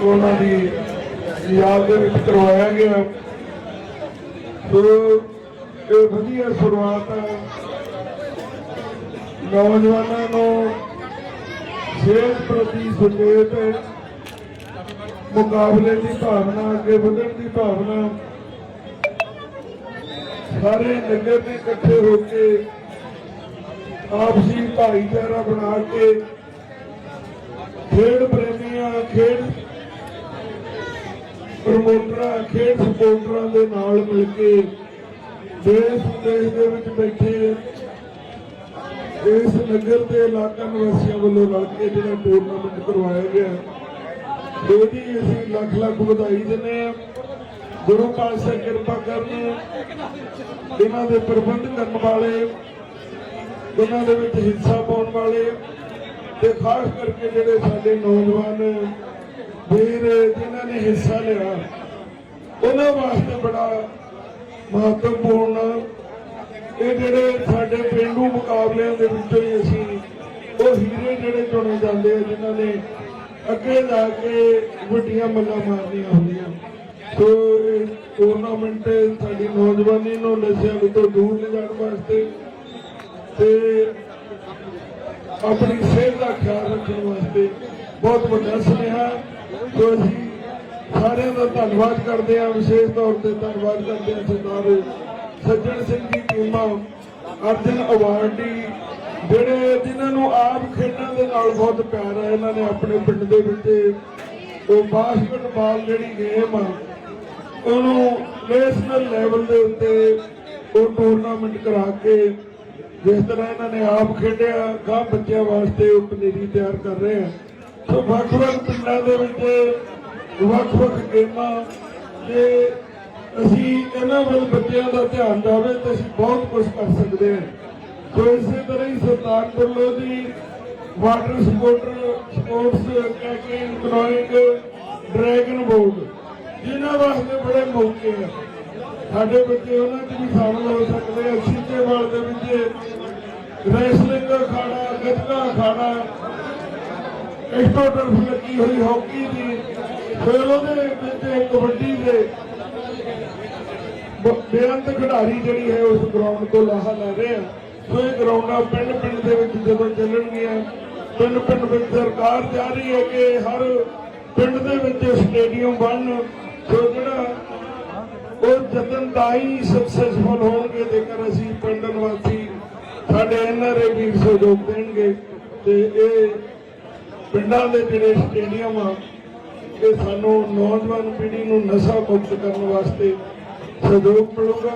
ਉਹਨਾਂ ਦੀ ਯਾਦ ਦੇ ਵਿੱਚ ਕਰਵਾਇਆ ਗਿਆ। ਸੋ, ਇਹ ਵਧੀਆ ਸ਼ੁਰੂਆਤ ਹੈ ਨੌਜਵਾਨਾਂ ਨੂੰ ਸਿਹਤ ਪ੍ਰਤੀ ਸੁਚੇਤ ਮੁਕਾਬਲੇ ਦੀ ਭਾਵਨਾ, ਅੱਗੇ ਵਧਣ ਦੀ ਭਾਵਨਾ, ਸਾਰੇ ਨਗਰ ਦੇ ਇਕੱਠੇ ਹੋ ਕੇ ਆਪਸੀ ਭਾਈਚਾਰਾ ਬਣਾ ਕੇ ਖੇਡ ਪ੍ਰੇਮੀਆਂ, ਖੇਡ ਪ੍ਰਮੋਟਰਾਂ ਖੇਡ ਸਪੋਰਟਰਾਂ ਦੇ ਨਾਲ ਮਿਲ ਕੇ ਦੇਸ਼ ਵਿਦੇਸ਼ ਦੇ ਵਿੱਚ ਬੈਠੇ ਇਸ ਨਗਰ ਦੇ ਇਲਾਕਾ ਨਿਵਾਸੀਆਂ ਵੱਲੋਂ ਰਲ ਕੇ ਜਿਹੜਾ ਟੂਰਨਾਮੈਂਟ ਕਰਵਾਇਆ ਗਿਆ ਉਹਦੀ ਅਸੀਂ ਲੱਖ ਲੱਖ ਵਧਾਈ ਦਿੰਦੇ ਆ ਗੁਰੂ ਪਾਤਸ਼ਾਹ ਕਿਰਪਾ ਕਰਨ, ਇਹਨਾਂ ਦੇ ਪ੍ਰਬੰਧ ਕਰਨ ਵਾਲੇ ਇਹਨਾਂ ਦੇ ਵਿੱਚ ਹਿੱਸਾ ਪਾਉਣ ਵਾਲੇ ਤੇ ਖਾਸ ਕਰਕੇ ਜਿਹੜੇ ਸਾਡੇ ਨੌਜਵਾਨ ਵੀਰ ਜਿਨ੍ਹਾਂ ਨੇ ਹਿੱਸਾ ਲਿਆ, ਉਹਨਾਂ ਵਾਸਤੇ ਬੜਾ ਮਹੱਤਵਪੂਰਨ ਇਹ ਜਿਹੜੇ ਸਾਡੇ ਪਿੰਡੂ ਮੁਕਾਬਲਿਆਂ ਦੇ ਵਿੱਚੋਂ ਹੀ ਅਸੀਂ ਉਹ ਹੀਰੇ ਜਿਹੜੇ ਚੁਣੇ ਜਾਂਦੇ ਆ, ਜਿਨ੍ਹਾਂ ਨੇ ਅੱਗੇ ਜਾ ਕੇ ਵੱਡੀਆਂ ਮੱਲਾਂ ਮਾਰਨੀਆਂ ਹੁੰਦੀਆਂ। ਸੋ ਇਹ ਟੂਰਨਾਮੈਂਟ ਸਾਡੀ ਨੌਜਵਾਨੀ ਨੂੰ ਨਸ਼ਿਆਂ ਵਿੱਚੋਂ ਦੂਰ ਲਿਜਾਣ ਵਾਸਤੇ ਤੇ ਆਪਣੀ ਸਿਹਤ ਦਾ ਖਿਆਲ ਰੱਖਣ ਵਾਸਤੇ ਬਹੁਤ ਵੱਡਾ ਸੁਨੇਹਾ। ਸੋ ਅਸੀਂ ਸਾਰਿਆਂ ਦਾ ਧੰਨਵਾਦ ਕਰਦੇ ਹਾਂ, ਵਿਸ਼ੇਸ਼ ਤੌਰ ਤੇ ਧੰਨਵਾਦ ਕਰਦੇ ਹਾਂ ਸਰਦਾਰ ਸੱਜਣ ਸਿੰਘ ਦੀ ਟੀਮਾਂ, ਅਰਜਨ ਅਵਾਰਡੀ ਜਿਹੜੇ ਜਿਨ੍ਹਾਂ ਨੂੰ ਆਪ ਖੇਡਾਂ ਦੇ ਨਾਲ ਬਹੁਤ ਪਿਆਰ ਹੈ, ਇਹਨਾਂ ਨੇ ਆਪਣੇ ਪਿੰਡ ਦੇ ਵਿੱਚ ਉਹ ਬਾਸਕਟਬਾਲ ਜਿਹੜੀ ਗੇਮ ਆ, ਉਹਨੂੰ ਨੈਸ਼ਨਲ ਲੈਵਲ ਦੇ ਉੱਤੇ ਉਹ ਟੂਰਨਾਮੈਂਟ ਕਰਾ ਕੇ ਜਿਸ ਤਰ੍ਹਾਂ ਇਹਨਾਂ ਨੇ ਆਪ ਖੇਡਿਆ ਗਾਂ ਬੱਚਿਆਂ ਵਾਸਤੇ ਉਹ ਪਨੀਰੀ ਤਿਆਰ ਕਰ ਰਹੇ ਆ। ਸੋ ਵੱਖ-ਵੱਖ ਪਿੰਡਾਂ ਦੇ ਵਿੱਚ ਵੱਖ-ਵੱਖ ਗੇਮਾਂ ਤੇ ਅਸੀਂ ਇਹਨਾਂ ਵੱਲ ਬੱਚਿਆਂ ਦਾ ਧਿਆਨ ਜਾਵੇ ਤੇ ਅਸੀਂ ਬਹੁਤ ਕੁਝ ਕਰ ਸਕਦੇ ਹਾਂ। ਸੋ ਇਸੇ ਤਰ੍ਹਾਂ ਹੀ ਸਰਦਾਰ ਵੱਲੋਂ ਦੀ water sporter sports kayaking canoeing dragon board ਜਿਨ੍ਹਾਂ ਵਾਸਤੇ ਬੜੇ ਮੌਕੇ ਆ। ਸਾਡੇ ਬੱਚੇ ਉਹਨਾਂ 'ਚ ਵੀ ਸ਼ਾਮਲ ਹੋ ਸਕਦੇ ਆ। ਸੀਤੇਵਾਲ ਦੇ ਵਿੱਚ ਰੈਸਲਿੰਗ ਅਖਾੜਾ ਗੱਤਕਾ ਅਖਾੜਾ ਇਸ ਤੋਂ ਐਕਸਟੋਟਰ ਲੱਗੀ ਹੋਈ ਹਾਕੀ ਦੀ। ਫਿਰ ਉਹਦੇ ਵਿੱਚ ਕਬੱਡੀ ਦੇ ਬੇਅੰਤ ਖਿਡਾਰੀ ਜਿਹੜੀ ਹੈ ਉਸ ਗਰਾਊਂਡ ਤੋਂ ਲਾਹਾ ਲੈ ਰਹੇ ਆ। ਸੋ ਇਹ ਗਰਾਊਂਡਾਂ ਪਿੰਡ ਪਿੰਡ ਦੇ ਵਿੱਚ ਜਦੋਂ ਚੱਲਣਗੀਆਂ, ਪਿੰਡ ਪਿੰਡ ਵਿੱਚ ਸਰਕਾਰ ਜਾ ਰਹੀ ਹੈ ਕਿ ਹਰ ਪਿੰਡ ਦੇ ਵਿੱਚ ਸਟੇਡੀਅਮ ਬਣਨ। ਸੋ ਜਿਹੜਾ ਉਹ ਜਤਨ ਤਾਂ ਹੀ ਸਕਸੈਸਫੁਲ ਹੋਣਗੇ, ਜੇਕਰ ਅਸੀਂ ਪਿੰਡ ਨਿਵਾਸੀ ਸਾਡੇ ਐਨਆਰਏ ਵੀਰ ਸਹਿਯੋਗ ਦੇਣਗੇ। ਤੇ ਇਹ ਪਿੰਡਾਂ ਦੇ ਜਿਹੜੇ ਸਟੇਡੀਅਮ ਆ, ਇਹ ਸਾਨੂੰ ਨੌਜਵਾਨ ਪੀੜ੍ਹੀ ਨੂੰ ਨਸ਼ਾ ਮੁਕਤ ਕਰਨ ਵਾਸਤੇ ਸਹਿਯੋਗ ਮਿਲੂਗਾ।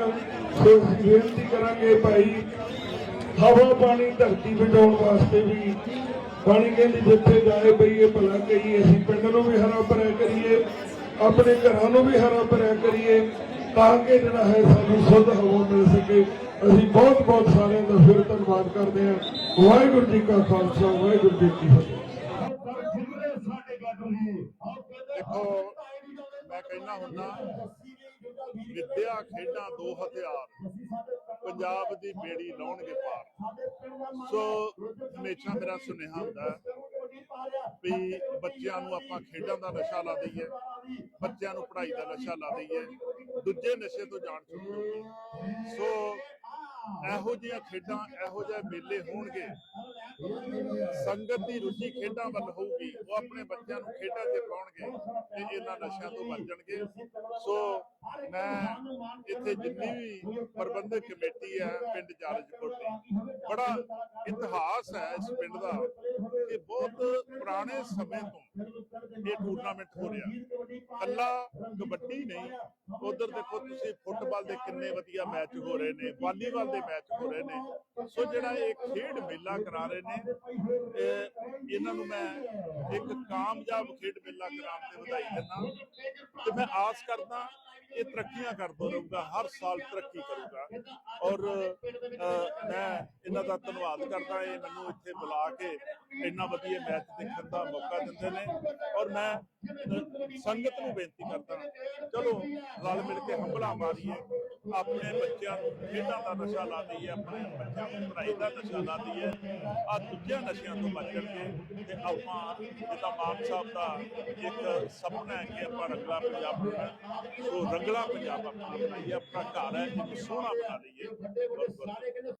ਸੋ ਅਸੀਂ ਬੇਨਤੀ ਕਰਾਂਗੇ ਭਾਈ, ਹਵਾ, ਪਾਣੀ, ਧਰਤੀ ਬਚਾਉਣ ਵਾਸਤੇ ਵੀ। ਪਾਣੀ ਕਹਿੰਦੀ ਜਿੱਥੇ ਜਾਏ ਬਈ ਇਹ ਭਲਾ ਕਹੀਏ, ਅਸੀਂ ਪਿੰਡ ਨੂੰ ਵੀ ਹਰਾ ਭਰਿਆ ਕਰੀਏ, ਆਪਣੇ ਘਰਾਂ ਨੂੰ ਵੀ ਹਰਾ ਭਰਿਆ ਕਰੀਏ, ਤਾਂ ਕਿ ਜਿਹੜਾ ਹੈ ਸਾਨੂੰ ਸ਼ੁੱਧ ਹਵਾ ਮਿਲ ਸਕੇ। ਅਸੀਂ ਬਹੁਤ ਬਹੁਤ ਸਾਰਿਆਂ ਦਾ ਫਿਰ ਧੰਨਵਾਦ ਕਰਦੇ ਹਾਂ। ਵਾਹਿਗੁਰੂ ਜੀ ਕਾ ਖਾਲਸਾ, ਵਾਹਿਗੁਰੂ ਜੀ ਕੀ ਫਤਿਹ। ਦੇਖੋ ਮੈਂ ਕਹਿਣਾ ਹੁੰਦਾ, ਵਿਦਿਆ ਖੇਡਾਂ ਦੋ ਹਥਿਆਰ, ਪੰਜਾਬ ਦੀ ਬੇੜੀ ਲਾਉਣਗੇ ਪਾਰ ਸੋ ਹਮੇਸ਼ਾ ਮੇਰਾ ਸੁਨੇਹਾ ਹੁੰਦਾ ਵੀ ਬੱਚਿਆਂ ਨੂੰ ਆਪਾਂ ਖੇਡਾਂ ਦਾ ਨਸ਼ਾ ਲਾ ਦਈਏ, ਬੱਚਿਆਂ ਨੂੰ ਪੜ੍ਹਾਈ ਦਾ ਨਸ਼ਾ ਲਾ ਦਈਏ, ਦੂਜੇ ਨਸ਼ੇ ਤੋਂ ਜਾਣ ਛੁੱਟੂਗੀ ਸੋ ਇਹੋ ਜਿਹੀਆਂ ਖੇਡਾਂ, ਇਹੋ ਜਿਹੇ ਮੇਲੇ ਹੋਣਗੇ। ਸੰਗਤ ਦੀ ਰੁਚੀ ਖੇਡਾਂ ਵੱਲ ਹੋਊਗੀ, ਉਹ ਆਪਣੇ ਬੱਚਿਆਂ ਨੂੰ ਖੇਡਾਂ 'ਚ ਪਾਉਣਗੇ ਤੇ ਇਹਨਾਂ ਨਸ਼ਿਆਂ ਤੋਂ ਬਚਣਗੇ ਸੋ ਮੈਂ ਇੱਥੇ ਜਿੰਨੀ ਵੀ ਪ੍ਰਬੰਧਕ ਕਮੇਟੀ ਹੈ, ਪਿੰਡ ਜਾਲਜਪੁਰ ਦੀ, ਬੜਾ ਇਤਿਹਾਸ ਹੈ ਇਸ ਪਿੰਡ ਦਾ ਕਿ ਬਹੁਤ ਪੁਰਾਣੇ ਸਮੇਂ ਤੋਂ ਇਹ ਟੂਰਨਾਮੈਂਟ ਹੋ ਰਿਹਾ। ਕੱਲਾ ਕਬੱਡੀ ਨਹੀਂ, ਉਧਰ ਦੇਖੋ ਤੁਸੀਂ ਫੁੱਟਬਾਲ ਦੇ ਕਿੰਨੇ ਵਧੀਆ ਮੈਚ ਹੋ ਰਹੇ ਨੇ, ਵਾਲੀਬਾਲ ਦੇ ਮੈਚ ਹੋ ਰਹੇ ਨੇ। ਸੋ ਜਿਹੜਾ ਇਹ ਖੇਡ ਮੇਲਾ ਕਰਾ ਰਹੇ ਨੇ ਇਹਨਾਂ ਨੂੰ ਮੈਂ ਇੱਕ ਕਾਮਯਾਬ ਖੇਡ ਮੇਲਾ ਕਰਾਉਣ ਤੇ ਵਧਾਈ ਦਿੰਦਾ। ਤੇ ਮੈਂ ਆਸ ਕਰਦਾ ਇਹ ਤਰੱਕੀਆਂ ਕਰਦਾ ਰਹੂਗਾ, ਹਰ ਸਾਲ ਤਰੱਕੀ ਕਰੂਗਾ। ਔਰ ਮੈਂ ਇਹਨਾਂ ਦਾ ਧੰਨਵਾਦ ਕਰਦਾ, ਇਹ ਮੈਨੂੰ ਇੱਥੇ ਬੁਲਾ ਕੇ ਇੰਨਾ ਵਧੀਆ ਮੈਚ ਦੇਖਣ ਦਾ ਮੌਕਾ ਦਿੰਦੇ ਨੇ ਔਰ ਮੈਂ ਅ, ਸੰਗਤ ਨੂੰ ਬੇਨਤੀ ਕਰਦਾ ਚਲੋ ਰਲ ਮਿਲ ਕੇ ਹੰਬਲਾ ਮਾਰੀਏ ਆਪਣੇ ਬੱਚਿਆਂ ਨੂੰ ਖੇਡਾਂ ਦਾ ਨਸ਼ਾ ਲਾ ਦਈਏ ਆਪਣੇ ਬੱਚਿਆਂ ਨੂੰ ਪੜ੍ਹਾਈ ਦਾ ਨਸ਼ਾ ਲਾ ਦਈਏ। ਆ ਦੂਜਿਆਂ ਨਸ਼ਿਆਂ ਤੋਂ ਬਚਣਗੇ ਤੇ ਆਪਾਂ ਜਿੱਦਾਂ ਮਾਨ ਸਾਹਿਬ ਦਾ ਇੱਕ ਸੁਪਨਾ ਹੈ ਕਿ ਆਪਾਂ ਰੰਗਲਾ ਪੰਜਾਬ ਬਣਾਉਣਾ ਸੋ ਰੰਗਲਾ ਪੰਜਾਬ ਆਪਣਾ ਬਣਾਈਏ ਆਪਣਾ ਘਰ ਹੈ ਇਹਨੂੰ ਸੋਹਣਾ ਬਣਾ ਲਈਏ ਬਹੁਤ ਬਹੁਤ